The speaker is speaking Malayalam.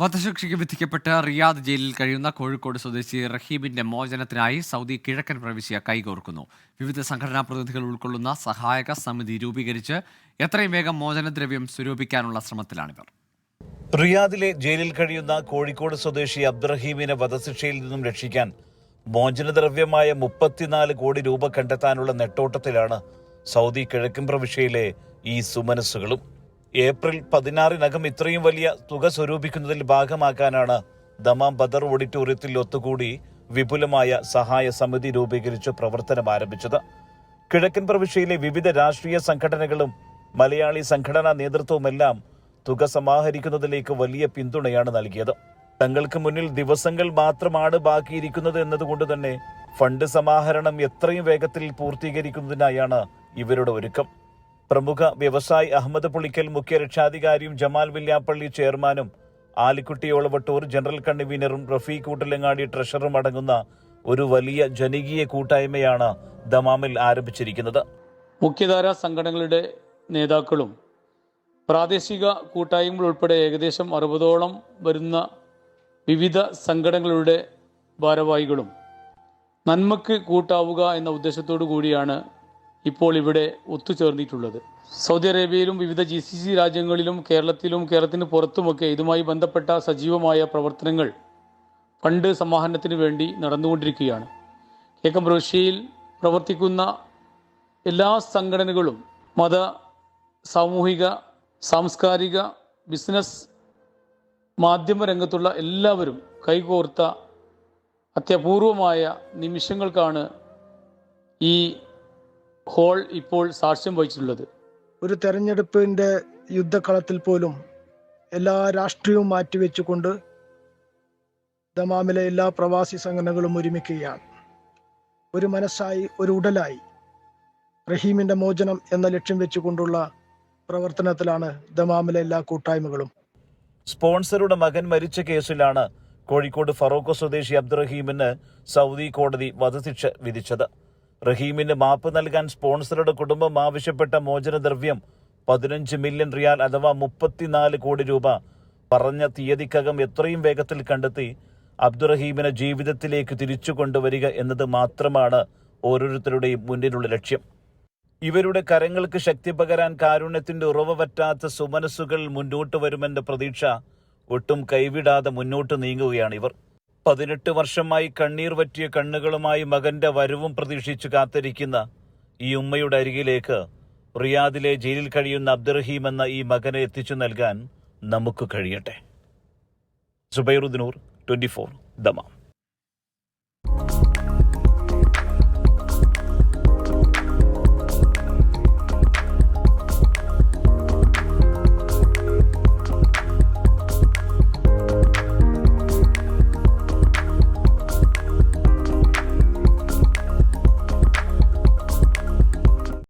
വധശിക്ഷയ്ക്ക് വിധിക്കപ്പെട്ട് റിയാദ് ജയിലിൽ കഴിയുന്ന കോഴിക്കോട് സ്വദേശി റഹീമിന്റെ മോചനത്തിനായി സൗദി കിഴക്കൻ പ്രവിശ്യ കൈകോർക്കുന്നു. വിവിധ സംഘടനാ പ്രതിനിധികൾ ഉൾക്കൊള്ളുന്ന സഹായക സമിതി രൂപീകരിച്ച് എത്രയും വേഗം മോചനദ്രവ്യം സ്വരൂപിക്കാനുള്ള ശ്രമത്തിലാണിവർ. റിയാദിലെ ജയിലിൽ കഴിയുന്ന കോഴിക്കോട് സ്വദേശി അബ്ദുറഹീമിനെ വധശിക്ഷയിൽ നിന്നും രക്ഷിക്കാൻ മോചനദ്രവ്യമായ മുപ്പത്തിനാല് കോടി രൂപ കണ്ടെത്താനുള്ള നെട്ടോട്ടത്തിലാണ് സൗദി കിഴക്കൻ പ്രവിശ്യയിലെ ഈ സുമനസ്സുകളും. ഏപ്രിൽ പതിനാറിനകം ഇത്രയും വലിയ തുക സ്വരൂപിക്കുന്നതിൽ ഭാഗമാക്കാനാണ് ദമാം ബദർ ഓഡിറ്റോറിയത്തിൽ ഒത്തുകൂടി വിപുലമായ സഹായ സമിതി രൂപീകരിച്ച് പ്രവർത്തനം ആരംഭിച്ചത്. കിഴക്കൻ പ്രവിശ്യയിലെ വിവിധ രാഷ്ട്രീയ സംഘടനകളും മലയാളി സംഘടനാ നേതൃത്വവുമെല്ലാം തുക സമാഹരിക്കുന്നതിലേക്ക് വലിയ പിന്തുണയാണ് നൽകിയത്. തങ്ങൾക്ക് മുന്നിൽ ദിവസങ്ങൾ മാത്രമാണ് ബാക്കിയിരിക്കുന്നത് എന്നതുകൊണ്ട് തന്നെ ഫണ്ട് സമാഹരണം എത്രയും വേഗത്തിൽ പൂർത്തീകരിക്കുന്നതിനായാണ് ഇവരുടെ ഒരുക്കം. പ്രമുഖ വ്യവസായി അഹമ്മദ് പുളിക്കൽ മുഖ്യ രക്ഷാധികാരിയും ജമാൽ വില്യാപ്പള്ളി ചെയർമാനും ആലിക്കുട്ടി ഒളവട്ടൂർ ജനറൽ കൺവീനറും റഫീഖ് കൂട്ടലങ്ങാടി ട്രഷറും അടങ്ങുന്ന ഒരു വലിയ ജനകീയ കൂട്ടായ്മയാണ് ദമാമിൽ ആരംഭിച്ചിരിക്കുന്നത്. മുഖ്യധാരാ സംഘടനകളുടെ നേതാക്കളും പ്രാദേശിക കൂട്ടായ്മകൾ ഉൾപ്പെടെ ഏകദേശം അറുപതോളം വരുന്ന വിവിധ സംഘടനകളുടെ ഭാരവാഹികളും നന്മക്ക് കൂട്ടാവുക എന്ന ഉദ്ദേശത്തോടു കൂടിയാണ് ഇപ്പോൾ ഇവിടെ ഒത്തുചേർന്നിട്ടുള്ളത്. സൗദി അറേബ്യയിലും വിവിധ ജി സി സി രാജ്യങ്ങളിലും കേരളത്തിലും കേരളത്തിന് പുറത്തുമൊക്കെ ഇതുമായി ബന്ധപ്പെട്ട സജീവമായ പ്രവർത്തനങ്ങൾ ഫണ്ട് സമാഹരണത്തിന് വേണ്ടി നടന്നുകൊണ്ടിരിക്കുകയാണ്. കേക്കം റഷ്യയിൽ പ്രവർത്തിക്കുന്ന എല്ലാ സംഘടനകളും മത സാമൂഹിക സാംസ്കാരിക ബിസിനസ് മാധ്യമ രംഗത്തുള്ള എല്ലാവരും കൈകോർത്ത അത്യപൂർവമായ നിമിഷങ്ങൾക്കാണ് ഈ ഹോൾ ഇപ്പോൾ സാക്ഷ്യം വഹിച്ചിട്ടുള്ളത്. ഒരു തെരഞ്ഞെടുപ്പിന്റെ യുദ്ധക്കളത്തിൽ പോലും എല്ലാ രാഷ്ട്രീയവും മാറ്റിവെച്ചുകൊണ്ട് ദമാമിലെ എല്ലാ പ്രവാസി സംഘടനകളും ഒരുമിക്കുകയാണ്. ഒരു മനസ്സായി ഒരു ഉടലായി റഹീമിന്റെ മോചനം എന്ന ലക്ഷ്യം വെച്ചുകൊണ്ടുള്ള പ്രവർത്തനത്തിലാണ് ദമാമിലെ എല്ലാ കൂട്ടായ്മകളും. സ്പോൺസറുടെ മകൻ മരിച്ച കേസിലാണ് കോഴിക്കോട് ഫറോക്ക് സ്വദേശി അബ്ദുറഹീമിന് സൗദി കോടതി വധശിക്ഷ വിധിച്ചത്. റഹീമിന് മാപ്പ് നൽകാൻ സ്പോൺസറുടെ കുടുംബം ആവശ്യപ്പെട്ട മോചനദ്രവ്യം പതിനഞ്ച് മില്യൺ റിയാൽ അഥവാ മുപ്പത്തിനാല് കോടി രൂപ പറഞ്ഞ തീയതിക്കകം എത്രയും വേഗത്തിൽ കണ്ടെത്തി അബ്ദുറഹീമിനെ ജീവിതത്തിലേക്ക് തിരിച്ചു കൊണ്ടുവരിക എന്നത് മാത്രമാണ് ഓരോരുത്തരുടെയും മുന്നിലുള്ള ലക്ഷ്യം. ഇവരുടെ കരങ്ങൾക്ക് ശക്തി പകരാൻ കാരുണ്യത്തിന്റെ ഉറവ പറ്റാത്ത സുമനസ്സുകൾ മുന്നോട്ട് വരുമെന്ന പ്രതീക്ഷ ഒട്ടും കൈവിടാതെ മുന്നോട്ട് നീങ്ങുകയാണ് ഇവർ. പതിനെട്ട് വർഷമായി കണ്ണീർ വറ്റിയ കണ്ണുകളുമായി മകന്റെ വരവും പ്രതീക്ഷിച്ച് കാത്തിരിക്കുന്ന ഈ ഉമ്മയുടെ അരികിലേക്ക് റിയാദിലെ ജയിലിൽ കഴിയുന്ന അബ്ദുറഹീം എന്ന ഈ മകനെ എത്തിച്ചു നൽകാൻ നമുക്ക് കഴിയട്ടെ. സുബൈറുദ്ദീനൂർ ട്വന്റി ഫോർ ദമാം.